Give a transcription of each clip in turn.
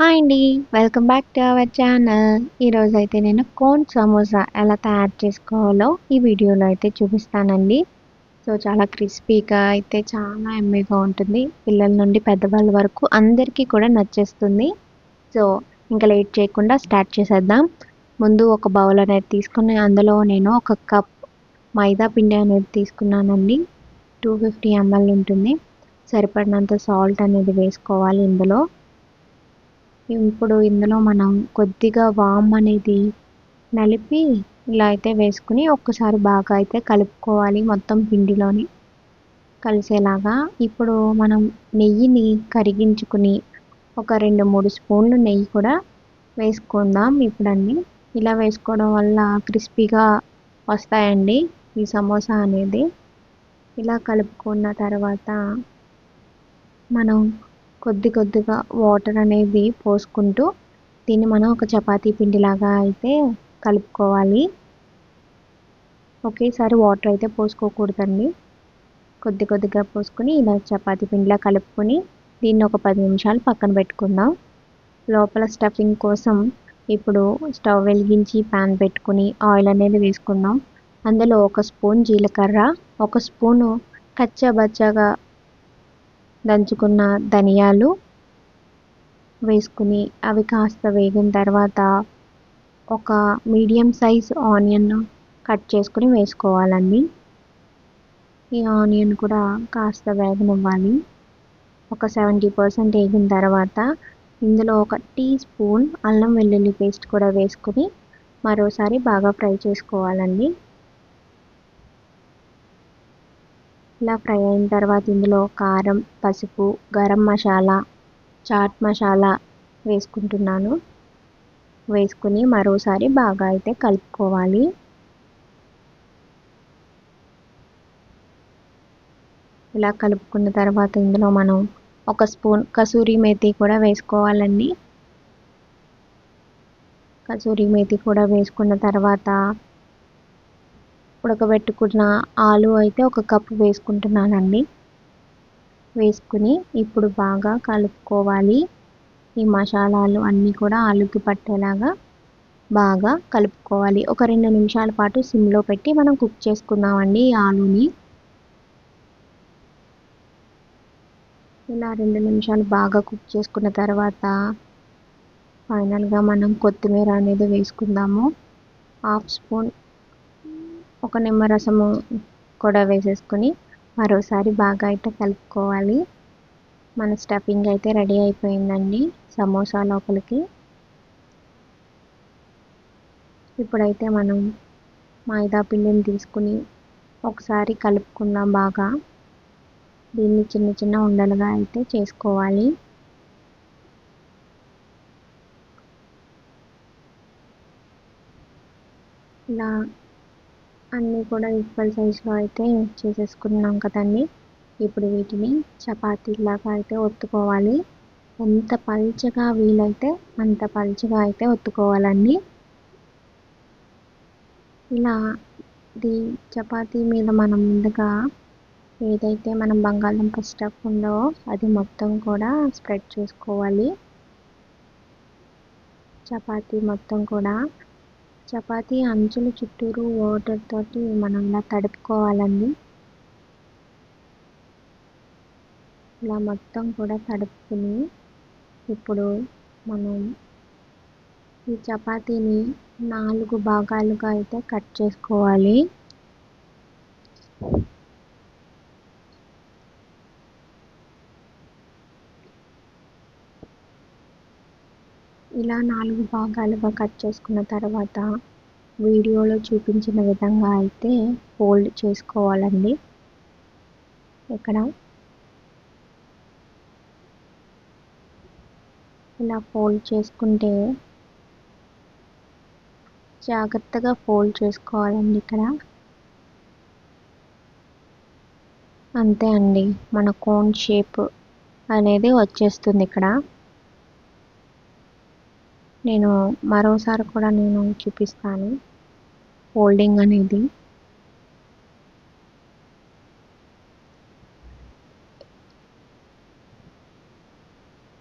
Hi అండి welcome back to our channel ఈరోజు అయితే నేను కోన్ సమోసా ఎలా తయారు చేసుకోవాలో ఈ వీడియోలో అయితే చూపిస్తానండి. సో చాలా క్రిస్పీగా అయితే చాలా ఎమ్మీగా ఉంటుంది. పిల్లల నుండి పెద్దవాళ్ళ వరకు అందరికీ కూడా నచ్చేస్తుంది. సో ఇంకా లేట్ చేయకుండా స్టార్ట్ చేసేద్దాం. ముందు ఒక బౌల్ అనేది తీసుకుని అందులో నేను ఒక కప్ మైదా పిండి అనేది తీసుకున్నానండి. టూ ఫిఫ్టీ ఎంఎల్ ఉంటుంది. సరిపడినంత సాల్ట్ అనేది వేసుకోవాలి ఇందులో. ఇప్పుడు ఇందులో మనం కొద్దిగా వామ్ అనేది నలిపి ఇలా అయితే వేసుకుని ఒక్కసారి బాగా అయితే కలుపుకోవాలి మొత్తం పిండిలోని కలిసేలాగా. ఇప్పుడు మనం నెయ్యిని కరిగించుకుని ఒక రెండు మూడు స్పూన్లు నెయ్యి కూడా వేసుకుందాం ఇప్పుడండి. ఇలా వేసుకోవడం వల్ల క్రిస్పీగా వస్తాయండి ఈ సమోసా అనేది. ఇలా కలుపుకున్న తర్వాత మనం కొద్ది కొద్దిగా వాటర్ అనేది పోసుకుంటూ దీన్ని మనం ఒక చపాతీ పిండిలాగా అయితే కలుపుకోవాలి. ఒకేసారి వాటర్ అయితే పోసుకోకూడదండి. కొద్ది కొద్దిగా పోసుకొని ఇలా చపాతీ పిండిలా కలుపుకొని దీన్ని ఒక పది నిమిషాలు పక్కన పెట్టుకుందాం. లోపల స్టఫింగ్ కోసం ఇప్పుడు స్టవ్ వెలిగించి ప్యాన్ పెట్టుకుని ఆయిల్ అనేది వేసుకుందాం. అందులో ఒక స్పూన్ జీలకర్ర ఒక స్పూను కచ్చబచ్చగా దంచుకున్న ధనియాలు వేసుకుని అవి కాస్త వేగిన తర్వాత ఒక మీడియం సైజ్ ఆనియన్ కట్ చేసుకుని వేసుకోవాలండి. ఈ ఆనియన్ కూడా కాస్త వేగనివ్వాలి. ఒక సెవెంటీ పర్సెంట్ వేగిన తర్వాత ఇందులో ఒక టీ స్పూన్ అల్లం వెల్లుల్లి పేస్ట్ కూడా వేసుకుని మరోసారి బాగా ఫ్రై చేసుకోవాలండి. ఇలా ఫ్రై అయిన తర్వాత ఇందులో కారం పసుపు గరం మసాలా చాట్ మసాలా వేసుకుంటున్నాను. వేసుకుని మరోసారి బాగా అయితే కలుపుకోవాలి. ఇలా కలుపుకున్న తర్వాత ఇందులో మనం ఒక స్పూన్ కసూరి మేతి కూడా వేసుకోవాలండి. కసూరి మేతి కూడా వేసుకున్న తర్వాత ఉడకబెట్టుకున్న ఆలు అయితే ఒక కప్పు వేసుకుంటున్నానండి. వేసుకుని ఇప్పుడు బాగా కలుపుకోవాలి. ఈ మసాలాలు అన్నీ కూడా ఆలుకి పట్టేలాగా బాగా కలుపుకోవాలి. ఒక రెండు నిమిషాల పాటు సిమ్లో పెట్టి మనం కుక్ చేసుకుందామండి ఈ ఆలుని. ఇలా రెండు నిమిషాలు బాగా కుక్ చేసుకున్న తర్వాత ఫైనల్గా మనం కొత్తిమీర అనేది వేసుకుందాము. హాఫ్ స్పూన్ ఒక నిమ్మరసము కూడా వేసేసుకొని మరోసారి బాగా అయితే కలుపుకోవాలి. మన స్టఫింగ్ అయితే రెడీ అయిపోయిందండి సమోసా లోపలికి. ఇప్పుడైతే మనం మైదా పిండిని తీసుకుని ఒకసారి కలుపుకుందాం బాగా. దీన్ని చిన్న చిన్న ఉండలుగా అయితే చేసుకోవాలి. ఇలా అన్నీ కూడా ఈక్వల్ సైజులో అయితే చేసేసుకున్నాం కదండి. ఇప్పుడు వీటిని చపాతీలాగా అయితే ఒత్తుకోవాలి. ఎంత పల్చగా వీలైతే అంత పల్చగా అయితే ఒత్తుకోవాలండి. ఇలా ఇది చపాతీ మీద మనం ముందుగా ఏదైతే మనం బంగాళదుంప స్టఫ్ ఉందో అది మొత్తం కూడా స్ప్రెడ్ చేసుకోవాలి. చపాతీ మొత్తం కూడా చపాతీ అంచుల చుట్టూరు వాటర్ తోటి మనం ఇలా తడుపుకోవాలండి. ఇలా మొత్తం కూడా తడుపుకుని ఇప్పుడు మనం ఈ చపాతీని నాలుగు భాగాలుగా అయితే కట్ చేసుకోవాలి. ఇలా నాలుగు భాగాలుగా కట్ చేసుకున్న తర్వాత వీడియోలో చూపించిన విధంగా అయితే ఫోల్డ్ చేసుకోవాలండి. ఇక్కడ ఇలా ఫోల్డ్ చేసుకుంటే జాగ్రత్తగా ఫోల్డ్ చేసుకోవాలండి ఇక్కడ. అంతే అండి. మన కోన్ షేప్ అనేది వచ్చేస్తుంది ఇక్కడ. నేను మరోసారి కూడా నేను చూపిస్తాను. ఫోల్డింగ్ అనేది.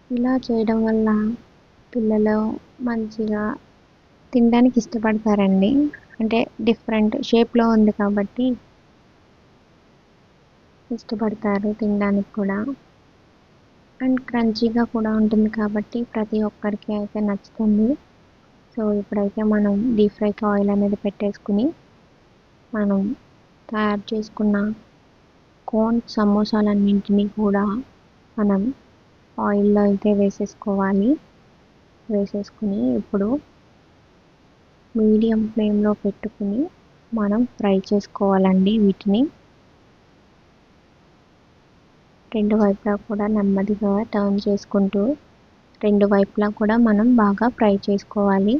ఇలా చేయడం వల్ల పిల్లలు మంచిగా తినడానికి ఇష్టపడతారండి. అంటే డిఫరెంట్ షేప్లో ఉంది కాబట్టి ఇష్టపడతారు తినడానికి కూడా. అండ్ క్రంచీగా కూడా ఉంటుంది కాబట్టి ప్రతి ఒక్కరికి అయితే నచ్చుతుంది. సో ఇప్పుడైతే మనం డీప్ ఫ్రైకి ఆయిల్ అనేది పెట్టేసుకుని మనం తయారు చేసుకున్న కోన్ సమోసాలన్నింటినీ కూడా మనం ఆయిల్లో అయితే వేసేసుకోవాలి. వేసేసుకుని ఇప్పుడు మీడియం ఫ్లేమ్లో పెట్టుకుని మనం ఫ్రై చేసుకోవాలండి వీటిని. రెండు వైపులా కూడా నెమ్మదిగా టర్న్ చేసుకుంటూ రెండు వైపులా కూడా మనం బాగా ఫ్రై చేసుకోవాలి.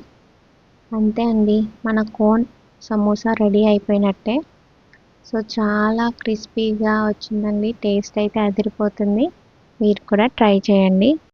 అంతే అండి. మన కోన్ సమోసా రెడీ అయిపోయినట్టే. సో చాలా క్రిస్పీగా వచ్చిందండి. టేస్ట్ అయితే అదిరిపోతుంది. మీరు కూడా ట్రై చేయండి.